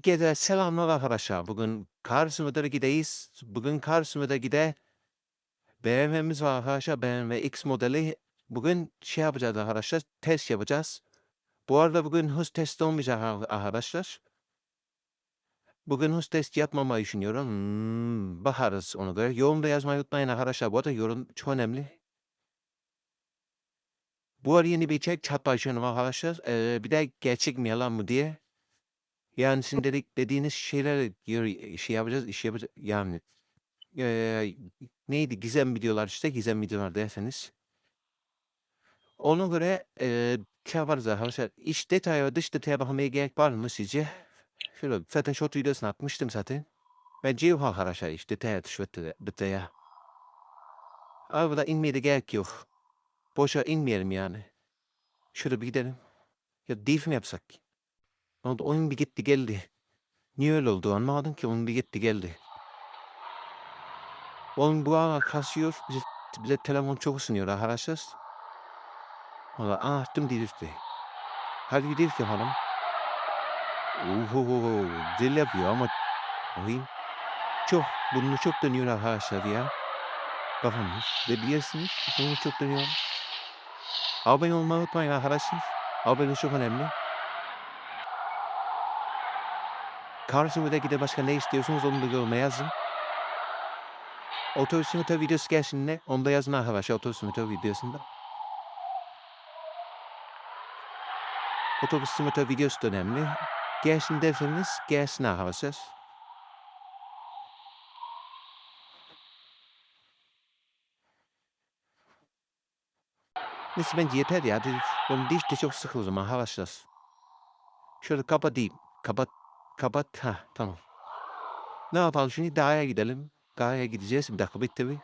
Herkese selamlar arkadaşlar. Bugün Karşımı'da gideyiz. Bugün Karşımı'da gide BMW'miz var arkadaşlar. BMW X modeli. Bugün şey yapacağız arkadaşlar. Test yapacağız. Bu arada bugün hız testi olmayacak ar- arkadaşlar. Bugün hız testi yapmamayı düşünüyorum. Hmm, bakarız ona göre. Yorumda yazmayı unutmayın arkadaşlar. Bu arada yorum çok önemli. Bu arada yeni bir içerik çat başlıyorum arkadaşlar. Ee, bir de gerçek mi yalan mı diye. Yani sizin dedik, dediğiniz şeyler yor- şey yapacağız, iş yapacağız. Yani eee, neydi gizem videolar işte gizem videolar derseniz. Ona göre eee şey yaparız arkadaşlar. İç detay ve dış detaya bakmaya gerek var mı sizce? Şöyle zaten short videosunu atmıştım zaten. Bence yok arkadaşlar iç detaya dış ve de- detaya. Arabada inmeye de gerek yok. Boşa inmeyelim yani. Şöyle bir gidelim. Ya div mi yapsak? Ne oldu? Oyun bir gitti geldi. Niye öyle oldu anlamadım ki. Oyun bir gitti geldi. Oğlum bu ara kasıyor. Bize, bize telefon çok ısınıyor arkadaşlar. Valla açtım dirifti. Hadi drift yapalım. Oho, dil yapıyor ama bakayım. Çok, bunu çok dönüyor arkadaşlar ya. Kafamız. Ve bilirsiniz, bunu çok dönüyor. Abone olmayı unutmayın arkadaşlar. Abone çok önemli. Karşımızdaki de başka ne istiyorsunuz onu da yoruma yazın. Otobüs videosu gelsin ne? Onu da yazın arkadaşlar otobüs simülatör videosunda. Otobüs simülatör videosu da önemli. Gelsin derseniz gelsin arkadaşlar. Neyse bence yeter ya. Ben de çok sıkıldım arkadaşlar. Şöyle kapatayım. Kapat. Kapat. Ha tamam. Ne yapalım şimdi? Dağa gidelim. Dağa gideceğiz. Bir dakika bitti mi?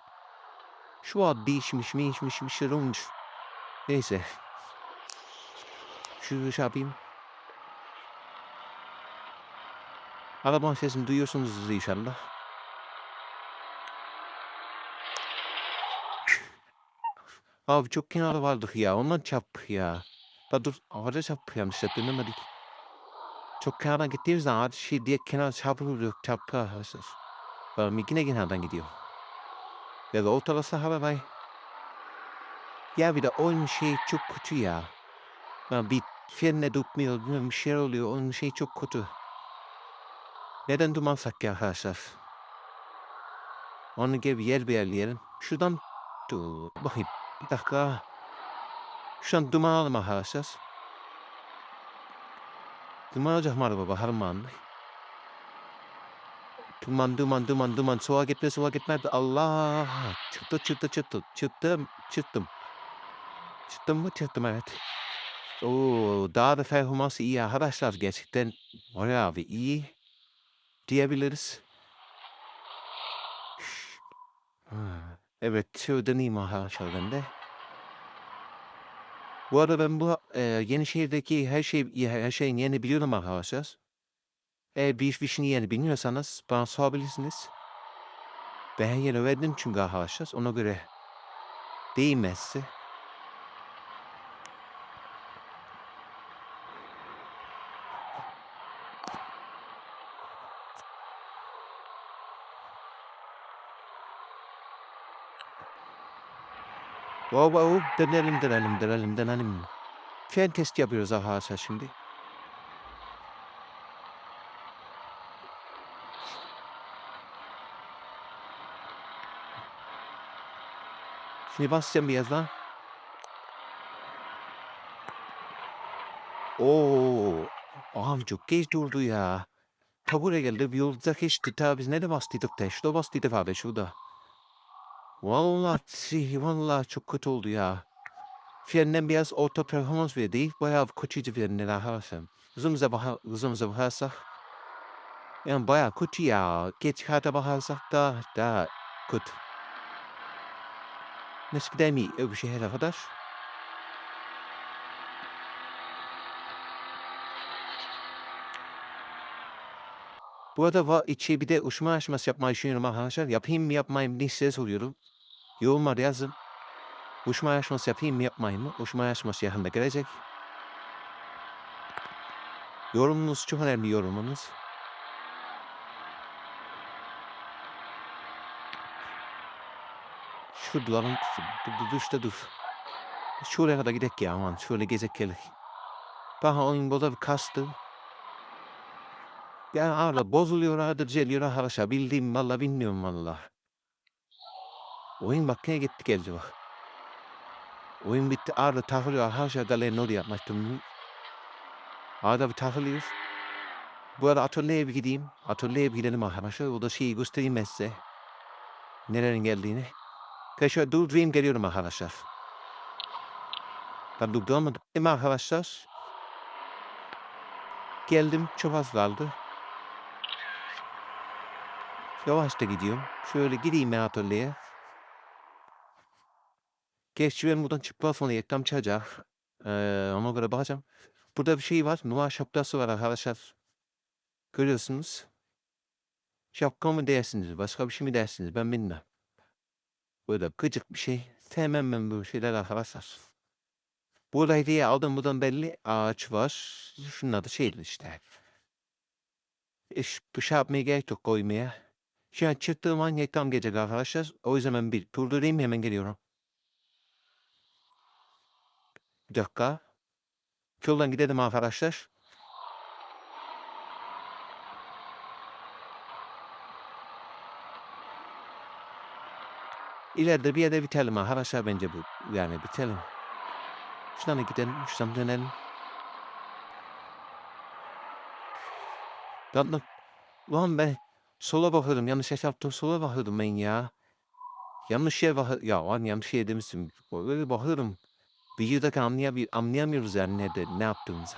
Şu an değişmiş mi işmiş bir şey olmuş. Neyse. Şu şey yapayım. Arabanın sesini duyuyorsunuz inşallah. Abi çok kenarda vardık ya. Ondan çarptık ya. Da dur ağaca çarptık yanlışlıkla dönemedik. Çok kenardan gittiğimiz zaman şey diye kenar çarpılıyorduk. Çarptı arkadaşlar. Ben yine kenardan gidiyor. Ya da ortalasa haber bay. Ya bir de oyun şey çok kötü ya. Ben bir frene tutmuyor. Bir şey oluyor. Oyun şey çok kötü. Neden durmazsak ya arkadaşlar? Onun gibi yer belirleyelim. Şuradan dur bakayım. Bir dakika. Şuradan duman alalım arkadaşlar. Duman alacak mı araba bakalım mı anne? Duman duman duman duman soğuğa gitme soğuğa gitme. Allah çıktı çıktı çıktı çıktım çıktım. Çıktım mı çıktım evet. Oo daha da performansı iyi arkadaşlar gerçekten bayağı bir iyi diyebiliriz. Evet şöyle deneyeyim arkadaşlar ben de. Bu arada ben bu e, yeni şehirdeki her şey her şeyin yerini biliyorum arkadaşlar. Eğer bir şeyin yerini bilmiyorsanız bana sorabilirsiniz. Ben her yeri verdim çünkü arkadaşlar ona göre değinmezse. Wow wow denelim denelim denelim denelim. Fren test yapıyoruz arkadaşlar şimdi. Şimdi basacağım birazdan. Oo, abi çok geç durdu ya. Ta buraya geldi bir yolda geçti. Ta biz nerede bastıydık? Şurada bastıydık abi şurada. Vallahi, vallahi çok kötü oldu ya. Frenden biraz orta performans verdi. Bayağı kötüydü frenler arkadaşlar. Hızımıza, baka, hızımıza bakarsak. Yani bayağı kötü ya. Geç kata bakarsak da daha kötü. Nasıl gider mi öbür şehir arkadaş? Burada var içi bir de uçma aşması yapmayı düşünüyorum arkadaşlar. Yapayım mı yapmayayım mı diye size soruyorum. Yorumlar yazın. Uçma aşması yapayım mı yapmayayım mı? Uçma aşması yakında gelecek. Yorumunuz çok önemli yorumunuz. Şuradan işte dur. Şuraya kadar gidek ya aman. Şöyle gezek gelek. Oyun burada bir kastı. Ya arada bozuluyor arada düzeliyor arkadaşlar. Bildiğim valla bilmiyorum valla. Oyun bak yine gitti geldi bak. Oyun bitti arada takılıyor arkadaşlar. Galerin oraya yapmıştım. Arada bir takılıyor. Bu arada atölyeye bir gideyim. Atölyeye bir gidelim arkadaşlar. O da şeyi göstereyim ben size. Nelerin geldiğini. Arkadaşlar durdurayım geliyorum arkadaşlar. Ben durduramadım arkadaşlar? Geldim çok az kaldı. Yavaş da gidiyorum. Şöyle gideyim ben atölyeye. Gerçi ben buradan çıktıktan sonra reklam çıkacak. Ee, ona göre bakacağım. Burada bir şey var. Noah şapkası var arkadaşlar. Görüyorsunuz. Şapka mı dersiniz? Başka bir şey mi dersiniz? Ben bilmem. Böyle gıcık bir şey. Sevmem ben böyle şeyler arkadaşlar. Burada hediye aldım. Buradan belli ağaç var. Şunlar da şeyler işte. İş, şey yapmaya gerek yok koymaya. Şu an çıktığım an reklam gelecek arkadaşlar. O yüzden ben bir durdurayım hemen geliyorum. Bir dakika. Şuradan gidelim arkadaşlar. İleride bir yerde bitelim arkadaşlar bence bu. Yani bitelim. Şuradan da gidelim. Şuradan dönelim. Lan, lan ben sola bakıyordum. Yanlış yaptım. Sola bakıyordum ben ya. Yanlış yer bak ya lan yanlış yer demişsin. Böyle bakıyorum. Bir yıldak anlayamıyor, anlayamıyoruz yani ne, de, ne yaptığımızı.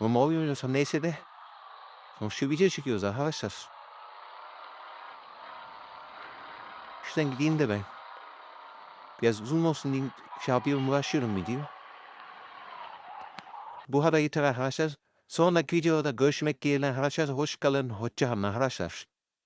Ama oynuyorsam neyse de. Sonuçta video çekiyoruz arkadaşlar. Şuradan gideyim de ben. Biraz uzun olsun diye şey yapıyorum uğraşıyorum video. Bu kadar yeter arkadaşlar. Sonraki videoda görüşmek dileğiyle arkadaşlar. Hoş kalın. Hoşça kalın arkadaşlar.